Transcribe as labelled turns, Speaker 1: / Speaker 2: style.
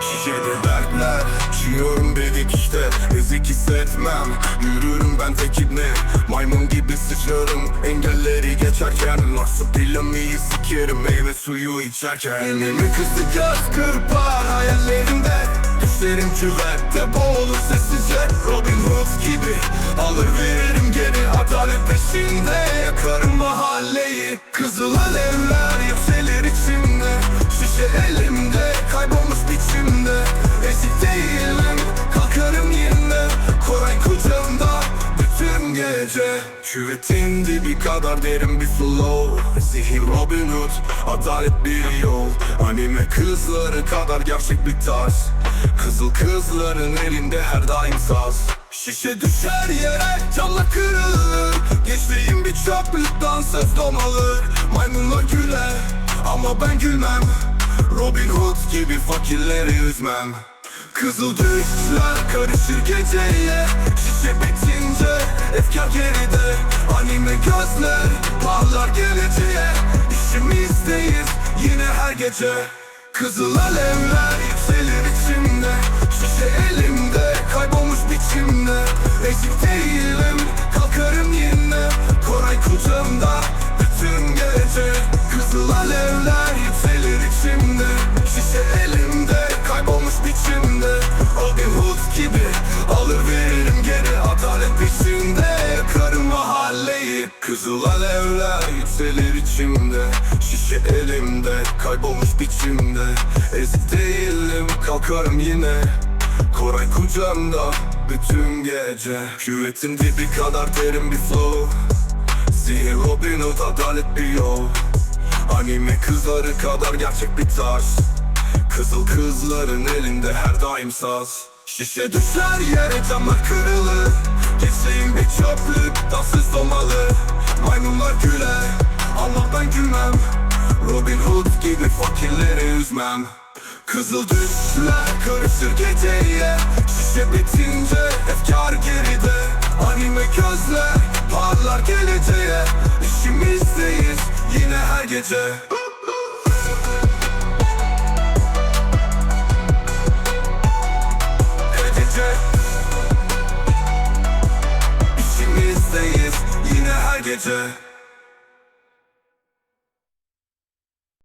Speaker 1: Şişede dertler Çiğiyorum dedik işte. Ezik hissetmem Yürürüm ben tek ibne. Maymun gibi sıçrarım Engelleri geçerken. Nasıl dilemeyi sikerim Meyve suyu içerken. Elimi kızdı göz kırpar Hayallerimde. Düşlerim küvette boğulur sessizce. Robin Hood gibi Alır veririm geri. Adalet peşinde Yakarım mahalleyi. Kızıl alevler yükselir içimde Şişe elimde Kaybolmuş biçimde Ezik değilim Kalkarım yine Koray kucağımda Bütün gece. Küvetin dibi kadar derin bir flow. Zihin Robin Hood Adalet bir yol. Anime kızları kadar gerçek bir tarz. Kızıl kızların elinde her daim saz. Şişe düşer yere camla kırılır. Geçtiğim bir çöplükten ses domalır. Maymunlar güler ama ben gülmem Robin Hood gibi fakirleri üzmem. Kızıl düşler karışır geceye. Şişe bitince efkar geride. Anime gözler parlar geleceğe. İşimizdeyiz yine her gece. Kızıl alevler yükselir içimde. Şişe elimde Kızıl alevler yükselir içimde. Şişe elimde kaybolmuş biçimde. Ezik değilim kalkarım yine. Koray kucağımda bütün gece. Küvetin dibi kadar derin bir flow. Zihin Robin Hood adalet bir yol. Anime kızları kadar gerçek bir tarz. Kızıl kızların elinde her daim saz. Şişe düşer yere camlar kırılır. Geçeyim bir çöplük gülmem Robin Hood gibi fakirleri üzmem. Kızıl düşler karışır geceye Şişe bitince efkar geride. Anime gözler parlar geleceğe. İşimizdeyiz yine her gece. Her gece İşimizdeyiz yine her gece